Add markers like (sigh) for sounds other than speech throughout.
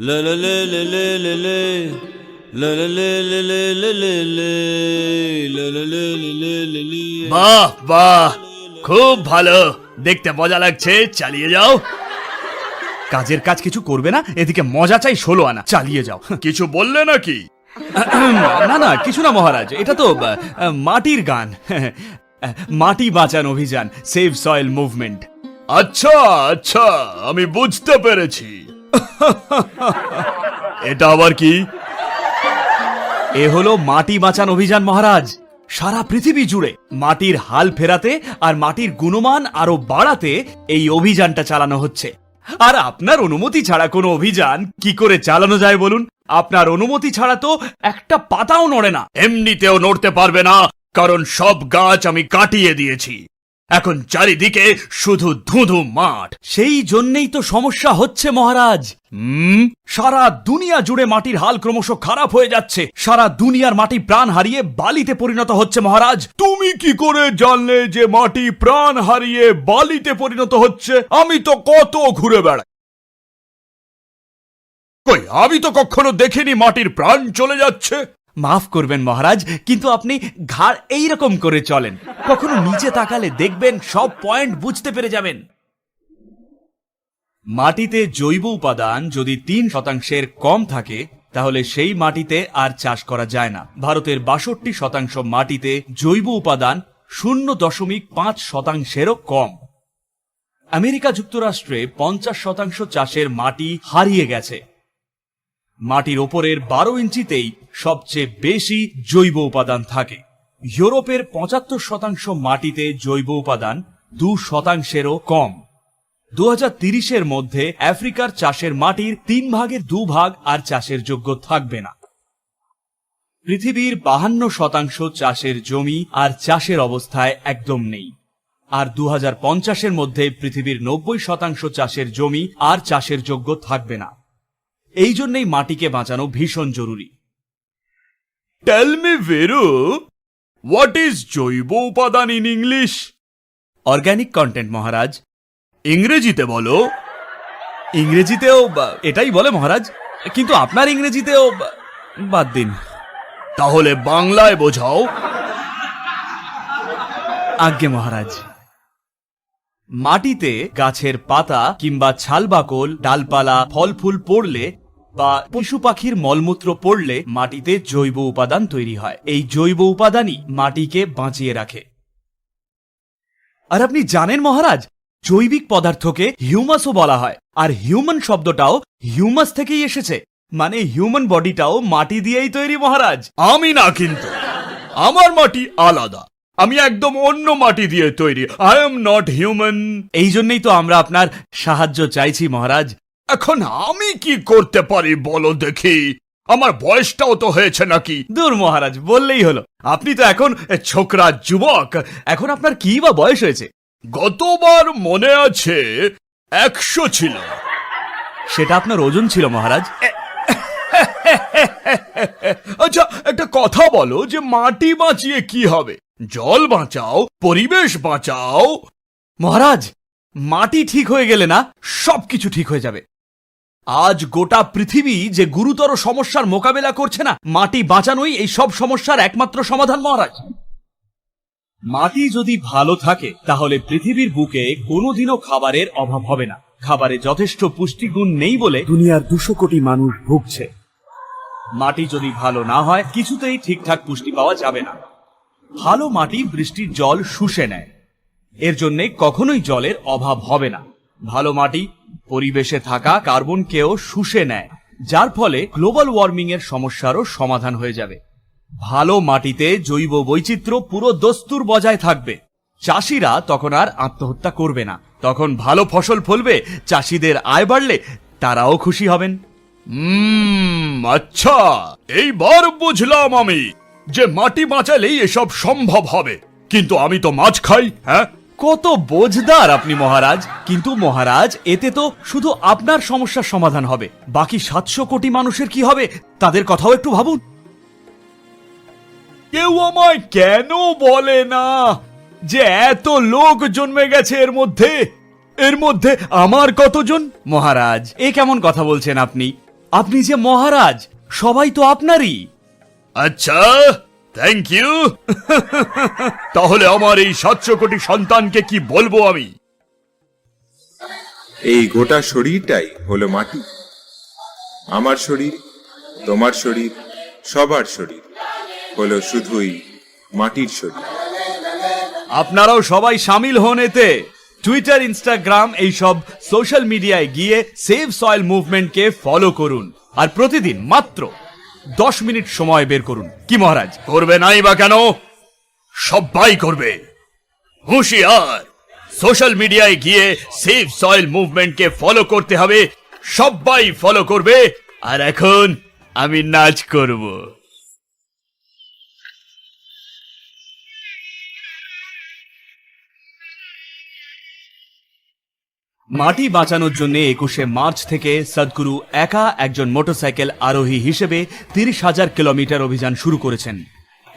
লা লা লা লা লা লা লা লা। লা লা লা লা লা লা লা। বাহ বাহ খুব ভালো দেখতে মজা লাগছে চালিয়ে যাও কাজের কাজ কিছু করবে না এদিকে মজা চাই ষোলো আনা চালিয়ে যাও কিছু বললে নাকি না না কিছু না মহারাজ এটা তো মাটির গান মাটি বাঁচান অভিযান সেভ সয়েল মুভমেন্ট আচ্ছা আচ্ছা আমি বুঝতে পেরেছি (laughs) এটা আবার কি? এ হলো মাটি বাঁচান অভিযান, মহারাজ। সারা পৃথিবী জুড়ে মাটির হাল ফেরাতে আর মাটির গুণমান আরও বাড়াতে এই অভিযানটা চালানো হচ্ছে। আর আপনার অনুমতি ছাড়া কোনো অভিযান কি করে চালানো যায় বলুন? আপনার অনুমতি ছাড়া তো একটা পাতাও নড়ে না। এমনিতেও নড়তে পারবে না, কারণ সব গাছ আমি কাটিয়ে দিয়েছি। এখন চারিদিকে শুধু ধুধু মাঠ। সেই জন্যেই তো সমস্যা হচ্ছে মহারাজ। হুম? সারা দুনিয়া জুড়ে মাটির হাল ক্রমশ খারাপ হয়ে যাচ্ছে। সারা দুনিয়ার মাটি প্রাণ হারিয়ে বালিতে পরিণত হচ্ছে মহারাজ। তুমি কি করে জানলে যে মাটি প্রাণ হারিয়ে বালিতে পরিণত হচ্ছে? আমি তো কত ঘুরে বেড়াই। কই আমি তো কখনো দেখিনি মাটির প্রাণ চলে যাচ্ছে। মাফ করবেন মহারাজ, কিন্তু আপনি ঘাড় এইরকম করে চলেন। কখনো নিচে তাকালে দেখবেন সব পয়েন্ট বুঝতে পেরে যাবেন। মাটিতে জৈব উপাদান যদি তিন শতাংশের কম থাকে, তাহলে সেই মাটিতে আর চাষ করা যায় না। ভারতের বাষট্টি শতাংশ মাটিতে জৈব উপাদান শূন্য দশমিক পাঁচ শতাংশেরও কম। আমেরিকা যুক্তরাষ্ট্রে পঞ্চাশ শতাংশ চাষের মাটি হারিয়ে গেছে। মাটির ওপরের বারো ইঞ্চিতেই সবচেয়ে বেশি জৈব উপাদান থাকে। ইউরোপের পঁচাত্তর শতাংশ মাটিতে জৈব উপাদান দু শতাংশেরও কম। দু হাজার তিরিশের মধ্যে আফ্রিকার চাষের মাটির তিন ভাগের দু ভাগ আর চাষের যোগ্য থাকবে না। পৃথিবীর বাহান্ন শতাংশ চাষের জমি আর চাষের অবস্থায় একদম নেই। আর দু হাজার পঞ্চাশের মধ্যে পৃথিবীর নব্বই শতাংশ চাষের জমি আর চাষের যোগ্য থাকবে না। এই জন্যই মাটিকে বাঁচানো ভীষণ জরুরি। টেল মি ভেরু হোয়াট ইজ জৈব উপাদান in English organic content Maharaj. ইংরেজিতে বলো। ইংরেজিতেও এটাই বলে, মহারাজ। কিন্তু আপনার ইংরেজিতেও বাদ দিন। তাহলে বাংলায় বোঝাও। আজ্ঞে, মহারাজ। মাটিতে গাছের পাতা কিংবা ছালবাকল ডালপালা, ফল ফুল পড়লে বা পশু পাখির মলমূত্র পড়লে মাটিতে জৈব উপাদান তৈরি হয়। এই জৈব উপাদানই মাটিকে বাঁচিয়ে রাখে। আর আপনি জানেন মহারাজ, জৈবিক পদার্থকে হিউমাসও বলা হয়। আর হিউম্যান শব্দটাও হিউমাস থেকেই এসেছে। মানে হিউম্যান বডিটাও মাটি দিয়েই তৈরি মহারাজ। আমি না কিন্তু। আমার মাটি আলাদা। আমি একদম অন্য মাটি দিয়ে তৈরি। আই এম নট হিউম্যান এই জন্যই তো আমরা আপনার সাহায্য চাইছি মহারাজ। এখন আমি কি করতে পারি বলো দেখি? আমার বয়সটাও তো হয়েছে নাকি? দূর মহারাজ বললেই হলো। আপনি তো এখন ছোকরা যুবক এখন আপনার কি বা বয়স হয়েছে? গতবার মনে আছে একশো ছিল। সেটা আপনার ওজন ছিল মহারাজ। আচ্ছা একটা কথা বলো যে মাটি বাঁচিয়ে কি হবে? জল বাঁচাও পরিবেশ বাঁচাও। মহারাজ মাটি ঠিক হয়ে গেলে না সবকিছু ঠিক হয়ে যাবে। আজ গোটা পৃথিবী যে গুরুতর সমস্যার মোকাবেলা করছে না, মাটি বাঁচানোই এই সব সমস্যার একমাত্র সমাধান, মহারাজ। মাটি যদি ভালো থাকে, তাহলে পৃথিবীর বুকে কোনোদিনও খাবারের অভাব হবে না। খাবারে যথেষ্ট পুষ্টিগুণ নেই বলে দুনিয়ার দুশো কোটি মানুষ ভুগছে। মাটি যদি ভালো না হয়, কিছুতেই ঠিকঠাক পুষ্টি পাওয়া যাবে না। ভালো মাটি বৃষ্টির জল শুষে নেয়। এর জন্যে কখনোই জলের অভাব হবে না। ভালো মাটি, পরিবেশে থাকা কার্বনকেও শুষে নেয়, যার ফলে গ্লোবাল ওয়ার্মিং এর সমস্যারও সমাধান হয়ে যাবে। ভালো মাটিতে জৈব বৈচিত্র্য পুরো দস্তুর বজায় থাকবে। চাষিরা তখন আর আত্মহত্যা করবে না। তখন ভালো ফসল ফলবে, চাষিদের আয় বাড়লে তারাও খুশি হবেন। আচ্ছা এইবার বুঝলাম আমি যে মাটি বাঁচালেই এসব সম্ভব হবে। কিন্তু আমি তো মাছ খাই হ্যাঁ? কত বোঝদার আপনি, মহারাজ। কিন্তু, মহারাজ, এতে তো শুধু আপনার সমস্যার সমাধান হবে। বাকি সাতশো কোটি মানুষের কি হবে, তাদের কথাও একটু ভাবুন। কেউ আমায় কেন বলে না যে এত লোক জন্মে গেছে এর মধ্যে? এর মধ্যে আমার কতজন? মহারাজ, এ কেমন কথা বলছেন আপনি? আপনি যে মহারাজ, সবাই তো আপনারই। আচ্ছা থ্যাংক ইউ (laughs) তাহলে আমার এই সাতশো কোটি সন্তানকে কি বলব আমি? এই গোটা শরীরটাই হলো মাটি। আমার শরীর তোমার শরীর সবার শরীর হলো শুধুই মাটির শরীর। আপনারাও সবাই সামিল হন এতে। টুইটার ইনস্টাগ্রাম এইসব সোশ্যাল মিডিয়ায় গিয়ে সেভ সয়েল মুভমেন্টকে ফলো করুন। আর প্রতিদিন মাত্র দশ মিনিট সময় বের করুন। কি মহারাজ? করবে নাই বা কেন? সবাই করবে। হুঁশিয়ার। সোশ্যাল মিডিয়ায় গিয়ে সেভ সয়েল মুভমেন্টকে ফলো করতে হবে। সবাই ফলো করবে। আর এখন আমি নাচ করব। মাটি বাঁচানোর জন্য একুশে মার্চ থেকে সদগুরু একা একজন মোটরসাইকেল আরোহী হিসেবে তিরিশ হাজার কিলোমিটার অভিযান শুরু করেছেন।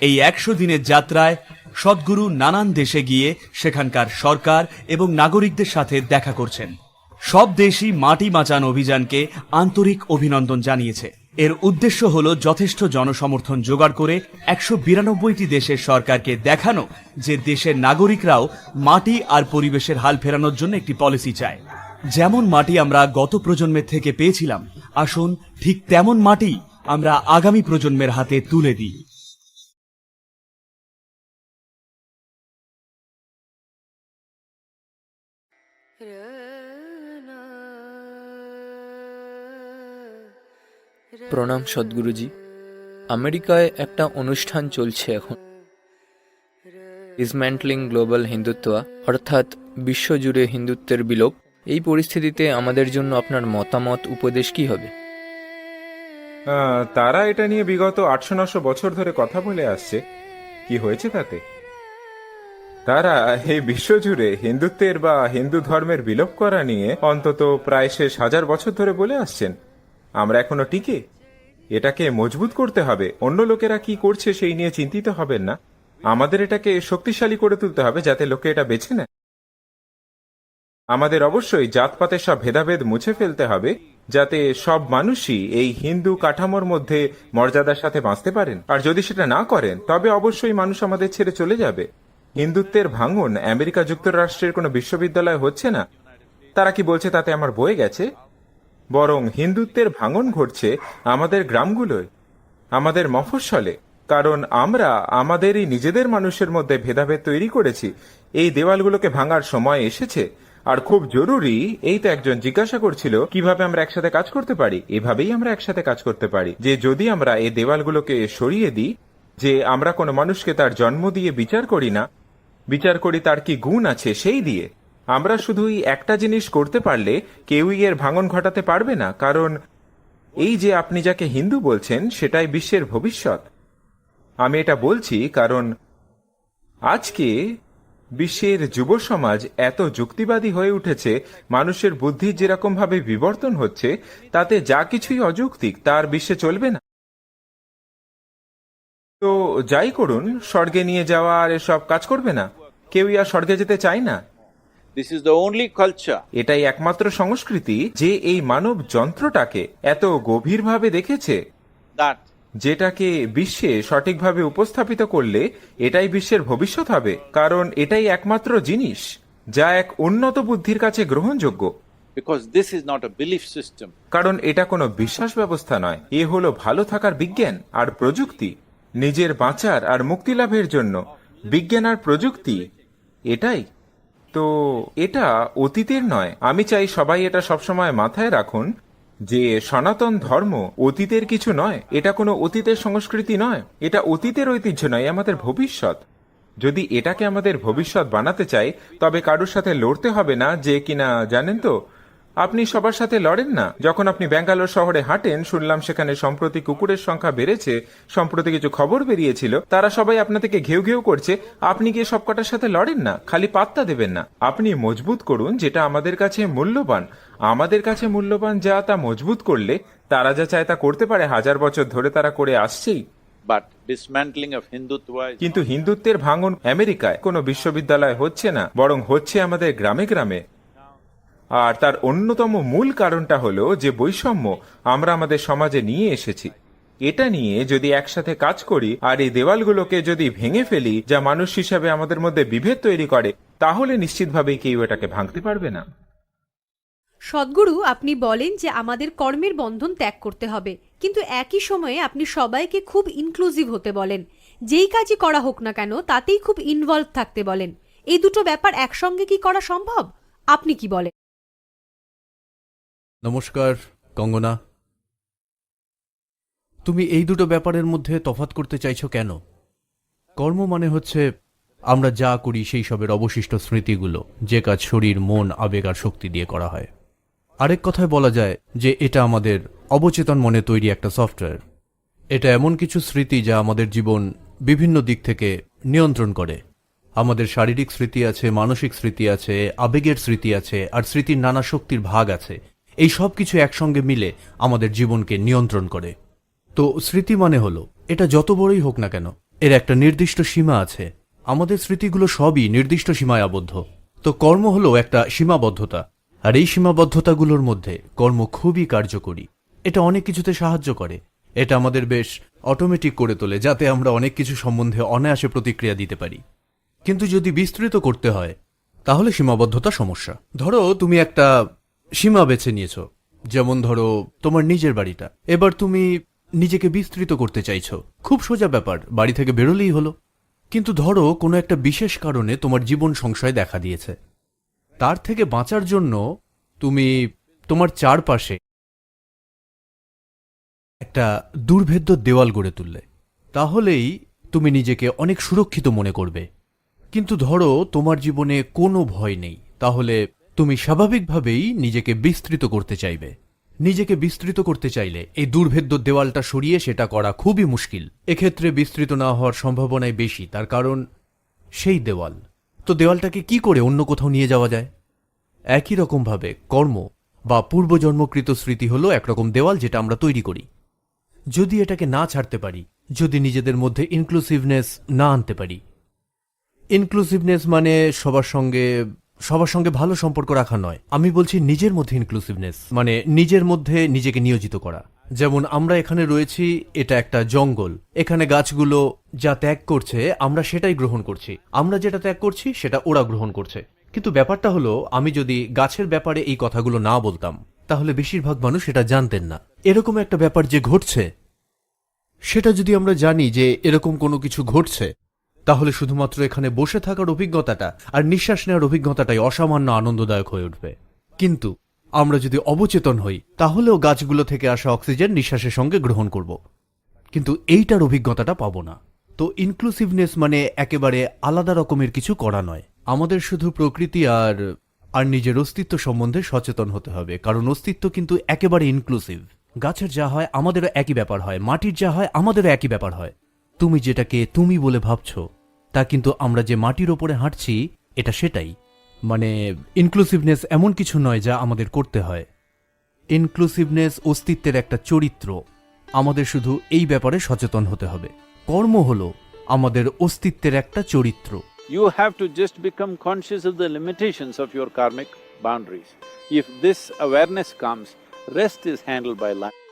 এই একশো দিনের যাত্রায় সদগুরু নানান দেশে গিয়ে সেখানকার সরকার এবং নাগরিকদের সাথে দেখা করছেন। সব দেশই মাটি বাঁচান অভিযানকে আন্তরিক অভিনন্দন জানিয়েছে। এর উদ্দেশ্য হল যথেষ্ট জনসমর্থন জোগাড় করে একশো বিরানব্বইটি দেশের সরকারকে দেখানো যে দেশের নাগরিকরাও মাটি আর পরিবেশের হাল ফেরানোর জন্য একটি পলিসি চায়। যেমন মাটি আমরা গত প্রজন্মের থেকে পেয়েছিলাম, আসুন ঠিক তেমন মাটি আমরা আগামী প্রজন্মের হাতে তুলে দিই। প্রণাম সদ্গুরুজি। আমেরিকায় একটা অনুষ্ঠান চলছে এখন। ডিসম্যান্টলিং গ্লোবাল হিন্দুত্ব, অর্থাৎ বিশ্বজুড়ে হিন্দুত্বের বিলোপ, এই পরিস্থিতিতে আমাদের জন্য আপনার মতামত, উপদেশ কি হবে? তারা এটা নিয়ে বিগত আটশো নশো বছর ধরে কথা বলে আসছে। কি হয়েছে তাতে? তারা এই বিশ্বজুড়ে হিন্দুত্বের বা হিন্দু ধর্মের বিলোপ করা নিয়ে অন্তত প্রায় শেষ হাজার বছর ধরে বলে আসছেন। আমরা এখনও টিকে। এটাকে মজবুত করতে হবে। অন্য লোকেরা কি করছে সেই নিয়ে চিন্তিত হবেন না। আমাদের এটাকে শক্তিশালী করে তুলতে হবে যাতে লোকে এটা বেছে নেয়। আমাদের অবশ্যই জাতপাতের সব ভেদাভেদ মুছে ফেলতে হবে যাতে সব মানুষই এই হিন্দু কাঠামোর মধ্যে মর্যাদার সাথে বাঁচতে পারেন। আর যদি সেটা না করেন, তবে অবশ্যই মানুষ আমাদের ছেড়ে চলে যাবে। হিন্দুত্বের ভাঙন আমেরিকা যুক্তরাষ্ট্রের কোনো বিশ্ববিদ্যালয় হচ্ছে না। তারা কি বলছে তাতে আমার বয়ে গেছে? বরং হিন্দুত্বের ভাঙন ঘটছে আমাদের গ্রামগুলোয়, আমাদের মফস্বলে। কারণ আমরা আমাদেরই নিজেদের মানুষের মধ্যে ভেদাভেদ তৈরি করেছি। এই দেওয়ালগুলোকে ভাঙার সময় এসেছে। আর খুব জরুরি, এই তো একজন জিজ্ঞাসা করছিল, কীভাবে আমরা একসাথে কাজ করতে পারি? এভাবেই আমরা একসাথে কাজ করতে পারি। যে যদি আমরা এই দেওয়ালগুলোকে সরিয়ে দিই, যে আমরা কোনো মানুষকে তার জন্ম দিয়ে বিচার করি না, বিচার করি তার কি গুণ আছে সেই দিয়ে। আমরা শুধুই একটা জিনিস করতে পারলে কেউই এর ভাঙন ঘটাতে পারবে না, কারণ এই যে আপনি যাকে হিন্দু বলছেন, সেটাই বিশ্বের ভবিষ্যৎ। আমি এটা বলছি কারণ আজকে বিশ্বের যুব সমাজ এত যুক্তিবাদী হয়ে উঠেছে, মানুষের বুদ্ধির যেরকম ভাবে বিবর্তন হচ্ছে, তাতে যা কিছুই অযৌক্তিক, তার বিশ্বে চলবে না। তো যাই করুন, স্বর্গে নিয়ে যাওয়া আর এসব কাজ করবে না। কেউই আর স্বর্গে যেতে চায় না। This is the only culture. এটাই একমাত্র সংস্কৃতি যে এই মানব যন্ত্রটাকে এত গভীরভাবে দেখেছে। That. যেটাকে বিশ্বে সঠিকভাবে উপস্থাপিত করলে এটাই বিশ্বের ভবিষ্যৎ হবে কারণ এটাই একমাত্র জিনিস যা এক উন্নত বুদ্ধির কাছে গ্রহণযোগ্য। This is not a belief system. কারণ এটা কোনো বিশ্বাস ব্যবস্থা নয় এ হলো ভালো থাকার বিজ্ঞান আর প্রযুক্তি নিজের বাঁচার আর মুক্তি লাভের জন্য। বিজ্ঞান আর প্রযুক্তি এটাই তো এটা অতীতের নয়। আমি চাই সবাই এটা সবসময় মাথায় রাখুন যে সনাতন ধর্ম অতীতের কিছু নয়। এটা কোনো অতীতের সংস্কৃতি নয়। এটা অতীতের ঐতিহ্য নয় আমাদের ভবিষ্যৎ। যদি এটাকে আমাদের ভবিষ্যৎ বানাতে চাই, তবে কারোর সাথে লড়তে হবে না যে কিনা, জানেন তো? আপনি সবার সাথে লড়েন না। যখন আপনি ব্যাঙ্গালোর শহরে হাঁটেন শুনলাম সেখানে সম্প্রতি কুকুরের সংখ্যা বেড়েছে। সম্প্রতি কিছু খবর বেরিয়েছিল। তারা সবাই আপনা থেকে ঘেউ ঘেউ করছে। আপনি গিয়ে সব কটার সাথে লড়েন না? খালি পাত্তা দেবেন না। আপনি মজবুত করুন যেটা আমাদের কাছে মূল্যবান। আমাদের কাছে মূল্যবান যা তা মজবুত করলে তারা যা চায় তা করতে পারে। হাজার বছর ধরে তারা করে আসছেই। Of Hindutva is কিন্তু হিন্দুত্বের ভাঙন আমেরিকায়। কোনো বিশ্ববিদ্যালয় হচ্ছে না বরং হচ্ছে আমাদের গ্রামে গ্রামে। আর তার অন্যতম মূল কারণটা হলো যে বৈষম্য আমরা আমাদের সমাজে নিয়ে এসেছি। এটা নিয়ে যদি একসাথে কাজ করি আর এই দেওয়ালগুলোকে যদি ভেঙে ফেলি, যা মানুষ হিসাবে আমাদের মধ্যে বিভেদ তৈরি করে, তাহলে নিশ্চিতভাবেই কেউ এটাকে ভাঙতে পারবে না। সদ্গুরু, আপনি বলেন যে আমাদের কর্মের বন্ধন ত্যাগ করতে হবে, কিন্তু একই সময়ে আপনি সবাইকে খুব ইনক্লুসিভ হতে বলেন। যেই কাজই করা হোক না কেন, তাতেই খুব ইনভলভ থাকতে বলেন। এই দুটো ব্যাপার একসঙ্গে কি করা সম্ভব? আপনি কি বলেন? নমস্কার, কঙ্গনা। তুমি এই দুটো ব্যাপারের মধ্যে তফাৎ করতে চাইছো কেন? কর্ম মানে হচ্ছে আমরা যা করি সেই সবের অবশিষ্ট স্মৃতিগুলো, যে কাজ শরীর, মন, আবেগ আর শক্তি দিয়ে করা হয়। আরেক কথায় বলা যায় যে এটা আমাদের অবচেতন মনে তৈরি একটা সফটওয়্যার। এটা এমন কিছু স্মৃতি যা আমাদের জীবন বিভিন্ন দিক থেকে নিয়ন্ত্রণ করে। আমাদের শারীরিক স্মৃতি আছে, মানসিক স্মৃতি আছে, আবেগের স্মৃতি আছে, আর স্মৃতির নানা শক্তির ভাগ আছে। এই সব কিছু একসঙ্গে মিলে আমাদের জীবনকে নিয়ন্ত্রণ করে। তো স্মৃতি মানে হলো, এটা যত বড়ই হোক না কেন, এর একটা নির্দিষ্ট সীমা আছে। আমাদের স্মৃতিগুলো সবই নির্দিষ্ট সীমায় আবদ্ধ। তো কর্ম হলো একটা সীমাবদ্ধতা। আর এই সীমাবদ্ধতাগুলোর মধ্যে কর্ম খুবই কার্যকরী। এটা অনেক কিছুতে সাহায্য করে। এটা আমাদের বেশ অটোমেটিক করে তোলে, যাতে আমরা অনেক কিছু সম্বন্ধে অনায়াসে প্রতিক্রিয়া দিতে পারি। কিন্তু যদি বিস্তৃত করতে হয়, তাহলে সীমাবদ্ধতা সমস্যা। ধরো তুমি একটা সীমা বেছে নিয়েছ। যেমন ধরো, তোমার নিজের বাড়িটা। এবার তুমি নিজেকে বিস্তৃত করতে চাইছো। খুব সোজা ব্যাপার, বাড়ি থেকে বেরোলেই হলো। কিন্তু ধরো, কোনো একটা বিশেষ কারণে তোমার জীবন সংশয় দেখা দিয়েছে। তার থেকে বাঁচার জন্য তুমি তোমার চারপাশে একটা দুর্ভেদ্য দেওয়াল গড়ে তুললে। তাহলেই তুমি নিজেকে অনেক সুরক্ষিত মনে করবে। কিন্তু ধরো, তোমার জীবনে কোনো ভয় নেই। তাহলে তুমি স্বাভাবিকভাবেই নিজেকে বিস্তৃত করতে চাইবে। নিজেকে বিস্তৃত করতে চাইলে এই দুর্ভেদ্য দেওয়ালটা সরিয়ে সেটা করা খুবই মুশকিল। এক্ষেত্রে বিস্তৃত না হওয়ার সম্ভাবনাই বেশি, তার কারণ সেই দেওয়াল। তো দেওয়ালটাকে কি করে অন্য কোথাও নিয়ে যাওয়া যায়? একই রকমভাবে কর্ম বা পূর্বজন্মকৃত স্মৃতি হলো একরকম দেওয়াল যেটা আমরা তৈরি করি। যদি এটাকে না ছাড়তে পারি, যদি নিজেদের মধ্যে ইনক্লুসিভনেস না আনতে পারি। ইনক্লুসিভনেস মানে সবার সঙ্গে সবার সঙ্গে ভালো সম্পর্ক রাখা নয়। আমি বলছি নিজের মধ্যে ইনক্লুসিভনেস মানে নিজের মধ্যে নিজেকে নিয়োজিত করা। যেমন আমরা এখানে রয়েছি, এটা একটা জঙ্গল। এখানে গাছগুলো যা ত্যাগ করছে, আমরা সেটাই গ্রহণ করছি। আমরা যেটা ত্যাগ করছি, সেটা ওরা গ্রহণ করছে। কিন্তু ব্যাপারটা হলো, আমি যদি গাছের ব্যাপারে এই কথাগুলো না বলতাম, তাহলে বেশিরভাগ মানুষ এটা জানতেন না। এরকম একটা ব্যাপার যে ঘটছে, সেটা যদি আমরা জানি যে এরকম কোনো কিছু ঘটছে তাহলে শুধুমাত্র এখানে বসে থাকার অভিজ্ঞতাটা আর নিঃশ্বাস নেওয়ার অভিজ্ঞতাটাই অসামান্য আনন্দদায়ক হয়ে উঠবে। কিন্তু আমরা যদি অবচেতন হই, তাহলেও গাছগুলো থেকে আসা অক্সিজেন নিঃশ্বাসের সঙ্গে গ্রহণ করব। কিন্তু এইটার অভিজ্ঞতাটা পাবো না। তো ইনক্লুসিভনেস মানে একেবারে আলাদা রকমের কিছু করা নয়। আমাদের শুধু প্রকৃতি আর আর নিজের অস্তিত্ব সম্বন্ধে সচেতন হতে হবে, কারণ অস্তিত্ব কিন্তু একেবারে ইনক্লুসিভ গাছের যা হয় আমাদেরও একই ব্যাপার হয়, মাটির যা হয় আমাদেরও একই ব্যাপার হয়। তুমি যেটাকে তুমি বলে ভাবছ তা কিন্তু আমরা যে মাটির ওপরে হাঁটছি এটা সেটাই। মানে ইনক্লুসিভনেস এমন কিছু নয় যা আমাদের করতে হয়। ইনক্লুসিভনেস অস্তিত্বের একটা চরিত্র। আমাদের শুধু এই ব্যাপারে সচেতন হতে হবে। কর্ম হলো আমাদের অস্তিত্বের একটা চরিত্র। You have to just become conscious of the limitations of your karmic boundaries. If this awareness comes, rest is handled by life.